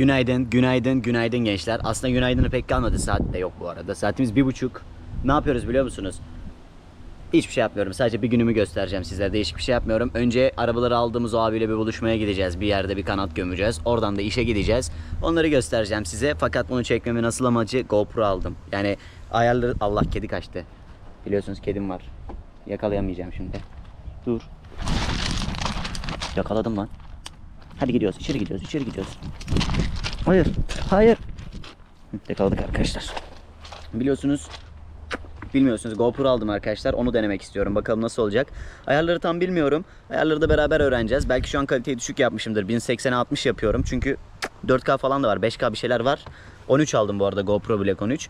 Günaydın, günaydın, günaydın gençler. Aslında günaydını pek kalmadı. Saat de yok bu arada. Saatimiz bir buçuk. Ne yapıyoruz biliyor musunuz? Hiçbir şey yapmıyorum. Sadece bir günümü göstereceğim sizlere. Değişik bir şey yapmıyorum. Önce arabaları aldığımız o abiyle bir buluşmaya gideceğiz. Bir yerde bir kanat gömeceğiz. Oradan da işe gideceğiz. Onları göstereceğim size. Fakat bunu çekmemin asıl amacı GoPro aldım. Yani ayarları... Allah kedi kaçtı. Biliyorsunuz kedim var. Yakalayamayacağım şimdi. Dur. Yakaladım lan. Hadi gidiyoruz. içeri gidiyoruz. içeri gidiyoruz. Hayır. Hayır. Yakaladık arkadaşlar. Biliyorsunuz Bilmiyorsunuz GoPro aldım arkadaşlar. Onu denemek istiyorum. Bakalım nasıl olacak. Ayarları tam bilmiyorum. Ayarları da beraber öğreneceğiz. Belki şu an kaliteyi düşük yapmışımdır. 1080'e 60 yapıyorum. Çünkü 4K falan da var. 5K bir şeyler var. 13 aldım bu arada GoPro Black 13.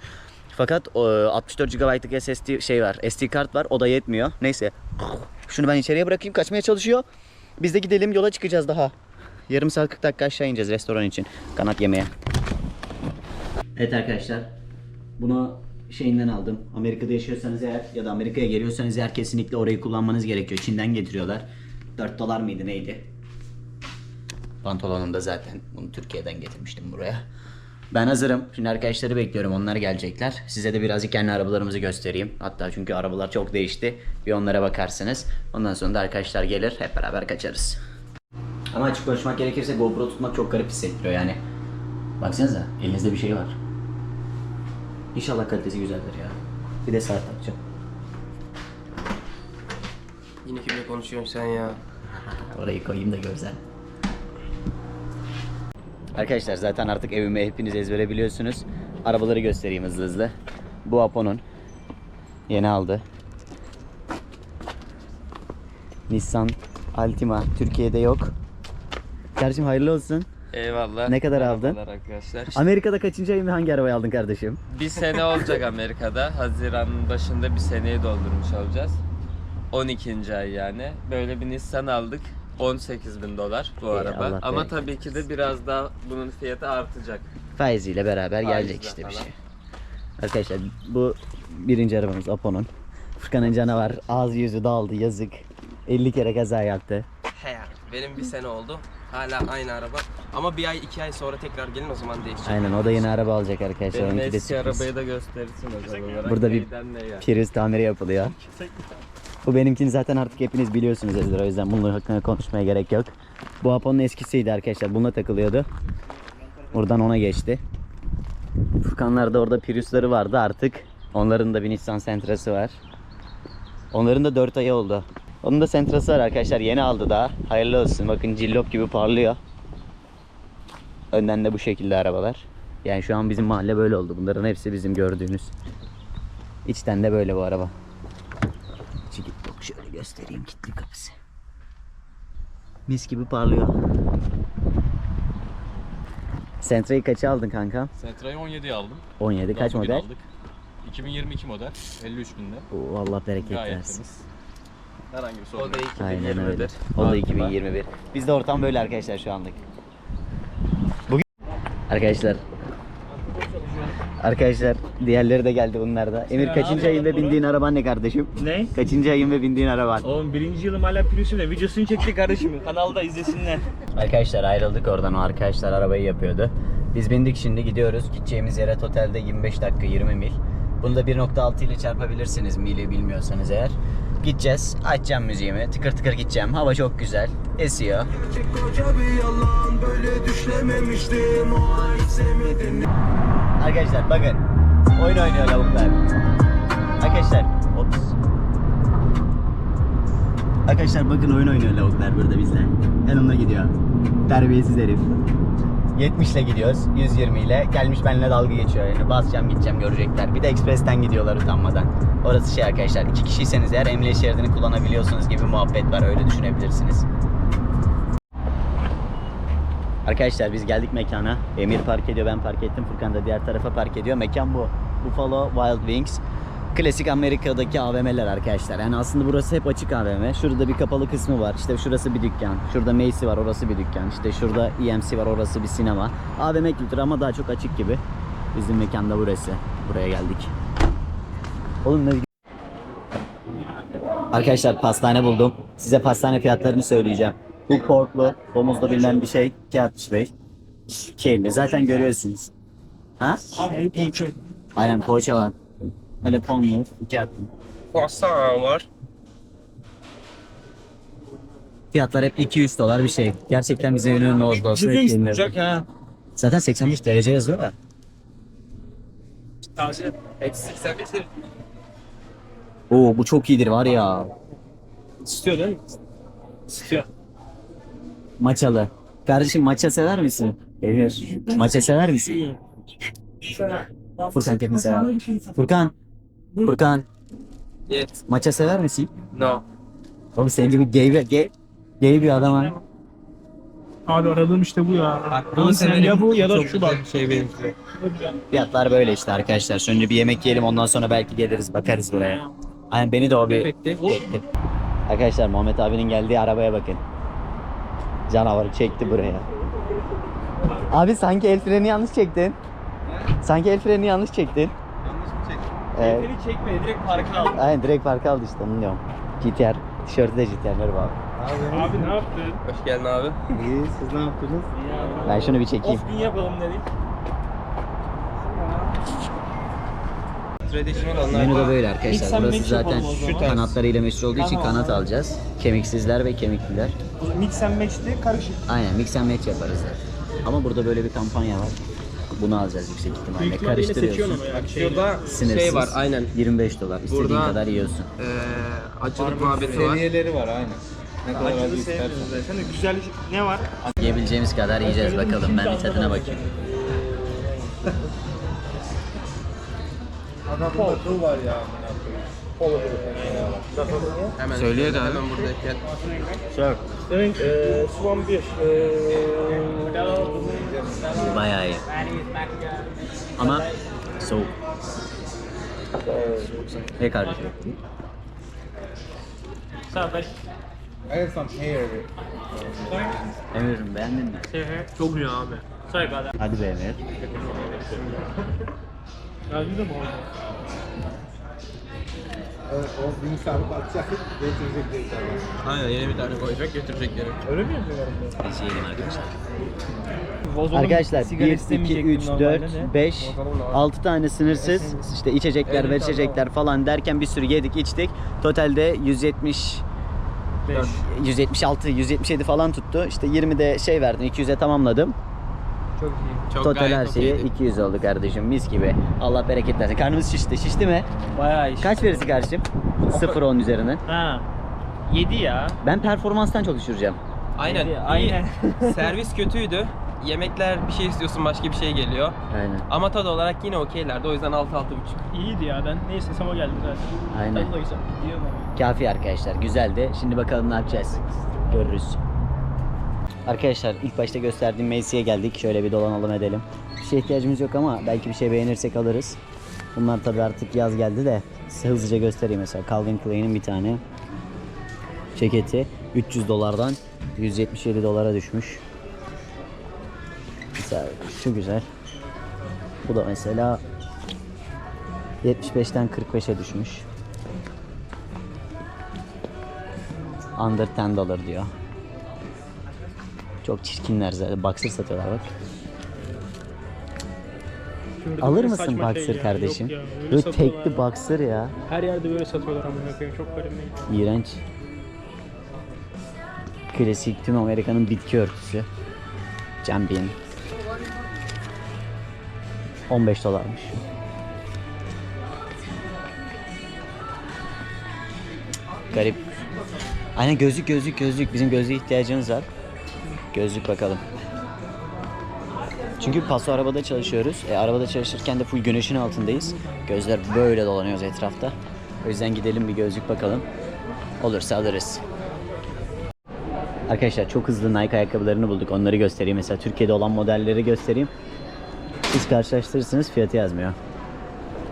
Fakat e, 64 GB'lık SSD şey var. SD kart var. O da yetmiyor. Neyse. Şunu ben içeriye bırakayım. Kaçmaya çalışıyor. Biz de gidelim. Yola çıkacağız daha. Yarım saat 40 dakika aşağı ineceğiz restoran için. Kanat yemeye. Evet arkadaşlar. Bunu şeyinden aldım. Amerika'da yaşıyorsanız eğer ya da Amerika'ya geliyorsanız eğer kesinlikle orayı kullanmanız gerekiyor. Çin'den getiriyorlar. 4 dolar mıydı neydi? Pantolonum da zaten bunu Türkiye'den getirmiştim buraya. Ben hazırım. Şimdi arkadaşları bekliyorum. Onlar gelecekler. Size de birazcık kendi arabalarımızı göstereyim. Hatta çünkü arabalar çok değişti. Bir onlara bakarsınız. Ondan sonra da arkadaşlar gelir. Hep beraber kaçarız. Ama açık konuşmak gerekirse GoPro tutmak çok garip hissettiriyor yani. Baksanıza elinizde bir şey var. İnşallah kalitesi güzeldir ya. Bir de saat takacağım. Yine kimle konuşuyorsun sen ya? Orayı koyayım da görsen. Arkadaşlar zaten artık evimi hepiniz ezbere biliyorsunuz. Arabaları göstereyim hızlı hızlı. Bu Apo'nun. Yeni aldı. Nissan Altima Türkiye'de yok. Kardeşim hayırlı olsun. Eyvallah. Ne kadar aldın? Arkadaşlar. Amerika'da kaçıncı ayında hangi arabayı aldın kardeşim? Bir sene olacak Amerika'da. Haziran'ın başında bir seneyi doldurmuş olacağız. 12. ay yani. Böyle bir Nissan aldık. 18 bin dolar bu İyi, araba. Allah Ama bereket tabii ki de biraz daha bunun fiyatı artacak. Faiziyle beraber gelecek Faizle işte bir falan. şey. Arkadaşlar bu birinci arabamız Apo'nun. Furkan'ın canavar ağzı yüzü dağıldı yazık. 50 kere kaza yaptı. Benim bir sene oldu. Hala aynı araba. Ama bir ay iki ay sonra tekrar gelin o zaman değişecek. Aynen o da yeni araba alacak arkadaşlar. Benim Onunki de eski sürpriz. arabayı da gösterirsin özel olarak. Burada bir Neyden neye. Prius tamiri yapılıyor. Bu benimkini zaten artık hepiniz biliyorsunuz Ezra. O yüzden bunun hakkında konuşmaya gerek yok. Bu Apo'nun eskisiydi arkadaşlar. Bununla takılıyordu. Buradan ona geçti. Furkanlarda orada Prius'ları vardı artık. Onların da bir Nissan Sentra'sı var. Onların da 4 ayı oldu. Onun da Sentra'sı var arkadaşlar. Yeni aldı daha. Hayırlı olsun. Bakın cillop gibi parlıyor. Önden de bu şekilde arabalar. Yani şu an bizim mahalle böyle oldu. Bunların hepsi bizim gördüğünüz. İçten de böyle bu araba. İçi git yok şöyle göstereyim kilitli kapısı. Mis gibi parlıyor. Sentra'yı kaça aldın kanka? Sentra'yı 17'ye aldım. 17 kaç Daha bugün model? Aldık. 2022 model. 53 binde. Oo, Allah bereket Gayet versin. temiz. Herhangi bir sorun O da yok. Aynen öyle. 2020'dir. O da Artı 2021. Bizde ortam böyle arkadaşlar şu anlık. Bugün arkadaşlar Arkadaşlar diğerleri de geldi bunlar da. Emir kaçıncı ayın ve bindiğin araban ne kardeşim? Ne? Kaçıncı ayın ve bindiğin araban? Oğlum birinci yılım hala Prius'umla videosunu çekti kardeşim. Kanalda izlesinler. Arkadaşlar ayrıldık oradan o arkadaşlar arabayı yapıyordu. Biz bindik şimdi gidiyoruz. Gideceğimiz yere totalde 25 dakika 20 mil. Bunu da 1.6 ile çarpabilirsiniz mili bilmiyorsanız eğer. Gideceğiz. Açacağım müziğimi. Tıkır tıkır gideceğim. Hava çok güzel. Esiyor. Arkadaşlar bakın. Oyun oynuyor lavuklar. Arkadaşlar. Ops. Arkadaşlar bakın oyun oynuyor lavuklar burada bizle. Yanımda gidiyor. Terbiyesiz herif. 70 ile gidiyoruz. 120 ile. Gelmiş benimle dalga geçiyor yani. Basacağım gideceğim görecekler. Bir de ekspresten gidiyorlar utanmadan. Orası şey arkadaşlar. iki kişiyseniz eğer emniyet şeridini kullanabiliyorsunuz gibi muhabbet var. Öyle düşünebilirsiniz. Arkadaşlar biz geldik mekana. Emir park ediyor, ben park ettim. Furkan da diğer tarafa park ediyor. Mekan bu. Buffalo Wild Wings. Klasik Amerika'daki AVM'ler arkadaşlar. Yani aslında burası hep açık AVM. Şurada bir kapalı kısmı var. İşte şurası bir dükkan. Şurada Macy var, orası bir dükkan. İşte şurada EMC var, orası bir sinema. AVM kültürü ama daha çok açık gibi. Bizim mekanda burası. Buraya geldik. Oğlum ne Arkadaşlar pastane buldum. Size pastane fiyatlarını söyleyeceğim. Bu porklu, domuzlu bilinen bir şey 2.65. Kirli. Zaten görüyorsunuz. Ha? Aynen poğaça var. Öyle pomlu. iki attım. Croissant var. Fiyatlar hep 200 dolar bir şey. Gerçekten bize ünlü oldu olsa yenilir. ha. Zaten 85 derece yazıyor. Eksi 85 lira. Oo bu çok iyidir var ya. İstiyor değil mi? İstiyor. Maçalı. Kardeşim maça sever misin? Emir. Maça sever misin? Furkan kendini sever. Furkan. Furkan. Yes. Maça sever misin? No. Oğlum senin gibi gay bir, gay, gay bir adam ha. Abi aradığım işte bu ya. Bunu severim. ya bu ya da Çok şu bak. güzel Şey benimki. Fiyatlar böyle işte arkadaşlar. Şimdi bir yemek yiyelim ondan sonra belki geliriz bakarız buraya. Aynen beni de o bir... Bekle. Bekle. Arkadaşlar Muhammed abinin geldiği arabaya bakın. Canavarı çekti buraya. Abi sanki el freni yanlış çektin. Sanki el freni yanlış çektin. Evet. Beni çekme direkt parka al. Aynen direkt parka aldı işte onu diyorum. GTR. Tişörtü de GTR merhaba abi. Abi ne yaptın? Hoş geldin abi. İyi siz ne yaptınız? Ben şunu bir çekeyim. Of gün yapalım dedik. Menü de böyle arkadaşlar. Burası zaten kanatlarıyla meşhur olduğu için kanat alacağız. Kemiksizler ve kemikliler. Mix and match'ti karışık. Aynen mix and match yaparız. Ama burada böyle bir kampanya var. Bunu alacağız yüksek ihtimalle. Büyük ihtimalle yine seçiyorsun Karıştırıyorsun. ama ya. Şey, Şurada Sınırsız. şey var aynen. 25 dolar. İstediğin Burada- kadar yiyorsun. Ee, acılık muhabbeti var. Seviyeleri var aynen. Ne kadar acılı acı istersen. sevmiyoruz zaten. Güzel ne var? Yiyebileceğimiz kadar yiyeceğiz bakalım. Ben bir tadına bakayım. Hemen Söylüyor galiba. Hemen buradayken. Demek eee Swan 1. Bayağı iyi. Ama soğuk. Ne kardeşim? Emir'im beğendin mi? Çok iyi abi. Say about that. Hadi be Emir. Yazdı da mı oldu? Aynen yeni bir tane koyacak getirecekleri. Öyle mi yapıyorlar? Biz yiyelim arkadaşlar. Vazolun Arkadaşlar sigara 1, 2, istemeyecektim 3, normalde 4, de. 5, 6 tane sınırsız işte içecekler ve içecekler falan derken bir sürü yedik içtik. Totalde 170 Beş. 176, 177 falan tuttu. İşte 20 de şey verdim, 200'e tamamladım. Çok iyi. Çok Total her şeyi okeydi. 200 oldu kardeşim mis gibi. Allah bereket versin. Karnımız şişti. Şişti mi? Bayağı iyi. Kaç verirsin kardeşim? 0-10 üzerinden. Ha. 7 ya. Ben performanstan çok düşüreceğim. Aynen. Yedi, iyi. aynen. Servis kötüydü. Yemekler bir şey istiyorsun başka bir şey geliyor. Aynen. Ama tad olarak yine okeylerdi. O yüzden 6-6,5. İyiydi ya ben ne istesem o geldi zaten. Aynen. Tadı da güzel. Kafi arkadaşlar. Güzeldi. Şimdi bakalım ne yapacağız. Görürüz. Arkadaşlar ilk başta gösterdiğim Macy'ye geldik. Şöyle bir dolanalım edelim. Bir şeye ihtiyacımız yok ama belki bir şey beğenirsek alırız. Bunlar tabii artık yaz geldi de hızlıca göstereyim mesela. Calvin Klein'in bir tane ceketi 300 dolardan 177 dolara düşmüş. Mesela şu güzel. Bu da mesela 75'ten 45'e düşmüş. Under 10 dolar diyor. Çok çirkinler zaten. Boxer satıyorlar bak. Şurada Alır böyle mısın saçma şey boxer ya. kardeşim? Yok ya, öyle Böyle satıyorlar tekli ya. boxer ya. Her yerde böyle satıyorlar amına koyayım. Çok garip değil. İğrenç. Klasik tüm Amerika'nın bitki örtüsü. Champion. 15 dolarmış. Garip. Aynen gözlük gözlük gözlük. Bizim gözlüğe ihtiyacımız var. Gözlük bakalım. Çünkü paso arabada çalışıyoruz. E, arabada çalışırken de full güneşin altındayız. Gözler böyle dolanıyoruz etrafta. O yüzden gidelim bir gözlük bakalım. Olursa alırız. Arkadaşlar çok hızlı Nike ayakkabılarını bulduk. Onları göstereyim. Mesela Türkiye'de olan modelleri göstereyim. Siz karşılaştırırsınız fiyatı yazmıyor.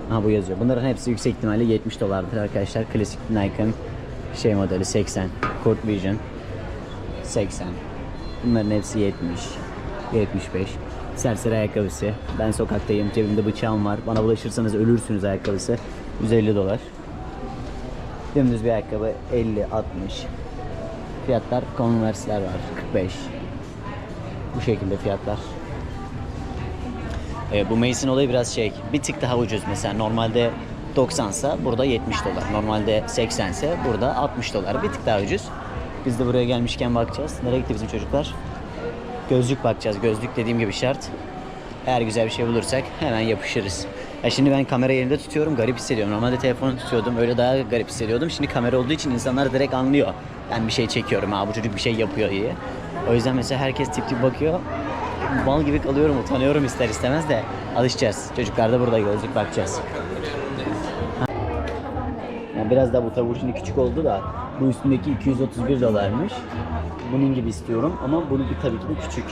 Ha bu yazıyor. Bunların hepsi yüksek ihtimalle 70 dolardır arkadaşlar. Klasik Nike'ın şey modeli 80. Court Vision 80. Bunların hepsi 70. 75. Serseri ayakkabısı. Ben sokaktayım. Cebimde bıçağım var. Bana bulaşırsanız ölürsünüz ayakkabısı. 150 dolar. Dümdüz bir ayakkabı 50 60. Fiyatlar Converse'ler var 45. Bu şekilde fiyatlar. E, bu Mason olayı biraz şey, bir tık daha ucuz. Mesela normalde 90 sa burada 70 dolar. Normalde 80 ise burada 60 dolar. Bir tık daha ucuz. Biz de buraya gelmişken bakacağız. Nereye gitti bizim çocuklar? Gözlük bakacağız. Gözlük dediğim gibi şart. Eğer güzel bir şey bulursak hemen yapışırız. Ya şimdi ben kamerayı elimde tutuyorum garip hissediyorum. Normalde telefonu tutuyordum öyle daha garip hissediyordum. Şimdi kamera olduğu için insanlar direkt anlıyor. Ben bir şey çekiyorum ha bu çocuk bir şey yapıyor diye. O yüzden mesela herkes tip tip bakıyor. Mal gibi kalıyorum utanıyorum ister istemez de alışacağız. Çocuklar da burada gözlük bakacağız. Yani biraz daha bu tavuğu şimdi küçük oldu da bu üstündeki 231 dolarmış. Bunun gibi istiyorum ama bunu bir tabii ki de küçük.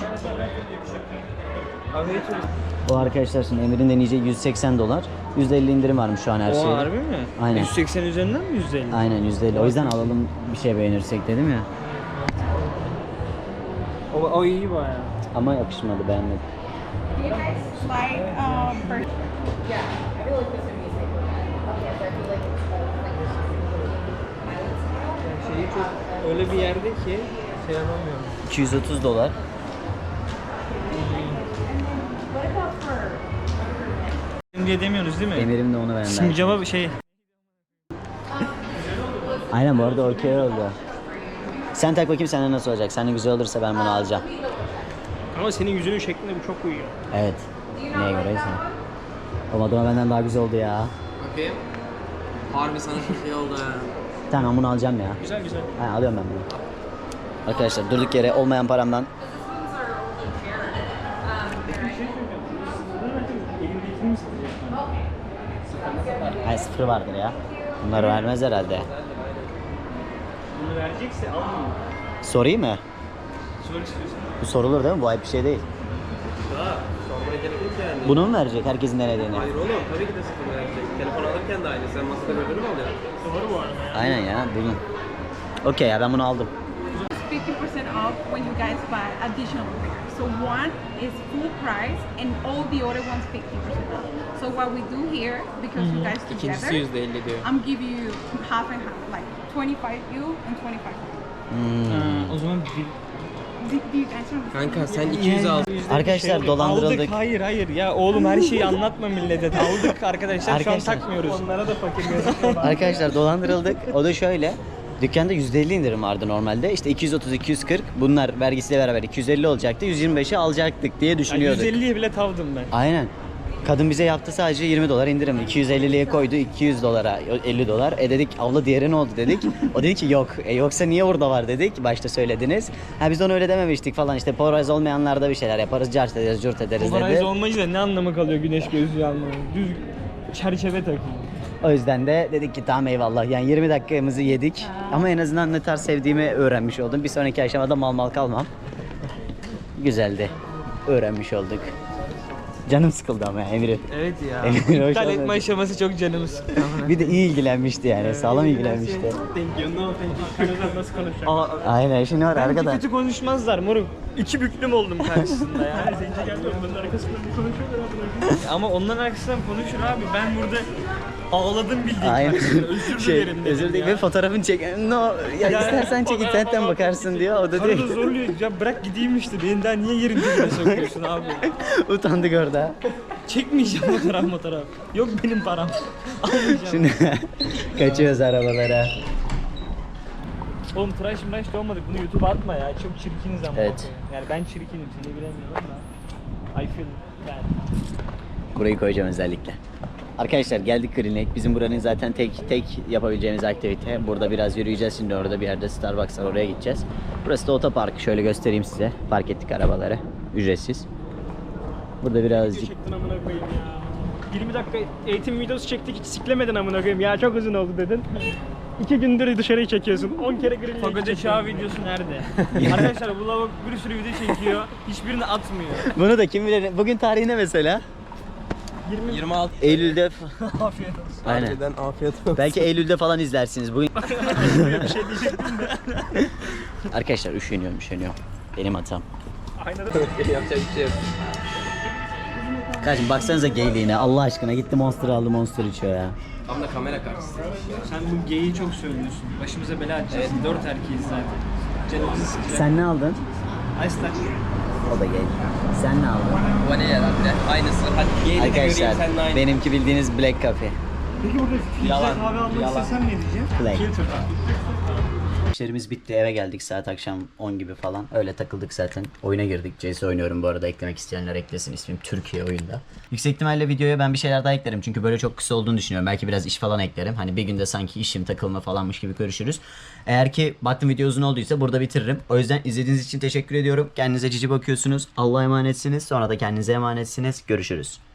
O arkadaşlar şimdi Emir'in deneyeceği 180 dolar. %50 indirim varmış şu an her O şeyde. harbi mi? Aynen. 180 üzerinden mi 150? Aynen %50. O yüzden alalım bir şey beğenirsek dedim ya. O, o iyi bayağı. Ama yakışmadı beğenmedim. Do you guys like um, bird- Şeyi çok öyle bir yerde ki şey yapamıyorum. 230 dolar. diye demiyorsunuz değil mi? Emir'im de onu beğendi. Şimdi cevap şey Aynen bu arada okey oldu. Sen tak bakayım senden nasıl olacak. Senin güzel olursa ben bunu alacağım. ama senin yüzünün şekline bu çok uyuyor. Evet. Neye göreyse. O adama benden daha güzel oldu ya. Bakayım. Harbi sana çok iyi oldu. Tamam bunu alacağım ya. Güzel güzel. Ha, alıyorum ben bunu. Arkadaşlar durduk yere olmayan paramdan Ay sıfır vardır ya. Bunları vermez herhalde. Bunu verecekse almayayım. Sorayım mı? Sor istiyorsan. Bu sorulur değil mi? Bu ayıp bir şey değil. Daha sormaya gerek yok yani. Bunu mu verecek herkesin denediğini? Hayır oğlum tabii ki de sıfır verecek. Telefon alırken de aynı. Sen masada gördün mü oluyor? Doğru bu arada ya. Aynen ya bunun. Okey ya ben bunu aldım. 50% off when you guys buy additional. So one is full price and all the other ones 50% off. So what we do here, because you guys İkincisi together, yüzde elli diyor. I'm give you half and half, like 25 you and 25 me. Hmm. Ha, o zaman bir... Kanka sen 200 al. Arkadaşlar Şey dolandırıldık. Aldık hayır hayır ya oğlum her şeyi anlatma millete. Aldık arkadaşlar şu an takmıyoruz. Onlara da fakir. Arkadaşlar dolandırıldık. O da şöyle. Dükkanda %50 indirim vardı normalde. İşte 230-240 bunlar vergisiyle beraber 250 olacaktı. 125'e alacaktık diye düşünüyorduk. 150'ye bile tavdım ben. Aynen. Kadın bize yaptı sadece 20 dolar indirim. 250'liye koydu 200 dolara 50 dolar. E dedik abla diğeri ne oldu dedik. O dedi ki yok. E yoksa niye burada var dedik. Başta söylediniz. Ha biz onu öyle dememiştik falan işte polarize olmayanlarda bir şeyler yaparız. Cart ederiz, cürt ederiz Polarize dedi. olmayınca da ne anlamı kalıyor güneş gözlüğü almanın? Düz çerçeve takıyor. O yüzden de dedik ki tamam eyvallah. Yani 20 dakikamızı yedik. Ama en azından ne tarz sevdiğimi öğrenmiş oldum. Bir sonraki aşamada mal mal kalmam. Güzeldi. Öğrenmiş olduk. Canım sıkıldı ama ya Emir'in. Evet ya. Emir İptal etme aşaması çok canımı sıktı. Bir de iyi ilgilenmişti yani. Sağlam ilgilenmişti. Thank you, no thank you. Nasıl konuşacağım? Aynen şimdi var Belki arkada. kötü konuşmazlar moruk. İki büklüm oldum karşısında ya. Zenci geldi onların arkasından bir konuşuyorlar. Ama onların arkasından konuşur abi. Ben burada ağladım bildiğin Aynen. Özür şey, dilerim özür dilerim ve fotoğrafını çek. No, ya Ya, istersen çek internetten bakarsın diyor. O da Karı diyor ki, zorluyor. Ya bırak gideyim işte. Beni daha niye yerin dibine sokuyorsun abi? utandık orada. Çekmeyeceğim fotoğraf fotoğraf. Yok benim param. Almayacağım. Şimdi kaçıyoruz arabalara. Oğlum tıraş mıraş da olmadık. Bunu YouTube'a atma ya. Çok çirkiniz ama. Evet. Yani ben çirkinim. Seni bilemiyorum da. I feel bad. Burayı koyacağım özellikle. Arkadaşlar geldik klinik. Bizim buranın zaten tek tek yapabileceğimiz aktivite. Burada biraz yürüyeceğiz şimdi orada bir yerde Starbucks var oraya gideceğiz. Burası da otopark. Şöyle göstereyim size. Park ettik arabaları. Ücretsiz. Burada birazcık çektin amına koyayım ya. 20 dakika eğitim videosu çektik hiç siklemedin amına koyayım. Ya çok uzun oldu dedin. İki gündür dışarıyı çekiyorsun. 10 kere grill Fagoda Çağ videosu nerede? Arkadaşlar bu lavuk bir sürü video çekiyor. Hiçbirini atmıyor. Bunu da kim bilir. Bugün tarihi ne mesela? 20 26 Eylül'de. afiyet olsun. Aynen. Harbiden afiyet olsun. Belki Eylül'de falan izlersiniz. Bugün bir şey diyecektim de. Arkadaşlar üşeniyorum, üşeniyorum. Benim hatam. Aynada Yapacak bir şey yok. Kardeşim baksanıza geyliğine. Allah aşkına gitti Monster aldı Monster içiyor ya. Tam da kamera karşısında. Sen bu geyiği çok söylüyorsun. Başımıza bela açacağız. Dört erkeğiz zaten. Canımızı sıkacak. Sen ne aldın? Ice Touch. O da gay. Sen ne aldın? Vanilya latte. Aynısı. Hadi ye de göreyim Arkadaşlar seninle aynı. benimki bildiğiniz black coffee. Peki burada filtre Yalan, kahve almak yalan. istesem ne diyeceğim? Black. Filtre. İşlerimiz bitti eve geldik saat akşam 10 gibi falan. Öyle takıldık zaten. Oyuna girdik. CS oynuyorum bu arada eklemek isteyenler eklesin ismim Türkiye oyunda. Yüksek ihtimalle videoya ben bir şeyler daha eklerim. Çünkü böyle çok kısa olduğunu düşünüyorum. Belki biraz iş falan eklerim. Hani bir günde sanki işim takılma falanmış gibi görüşürüz. Eğer ki baktım video uzun olduysa burada bitiririm. O yüzden izlediğiniz için teşekkür ediyorum. Kendinize cici bakıyorsunuz. Allah'a emanetsiniz. Sonra da kendinize emanetsiniz. Görüşürüz.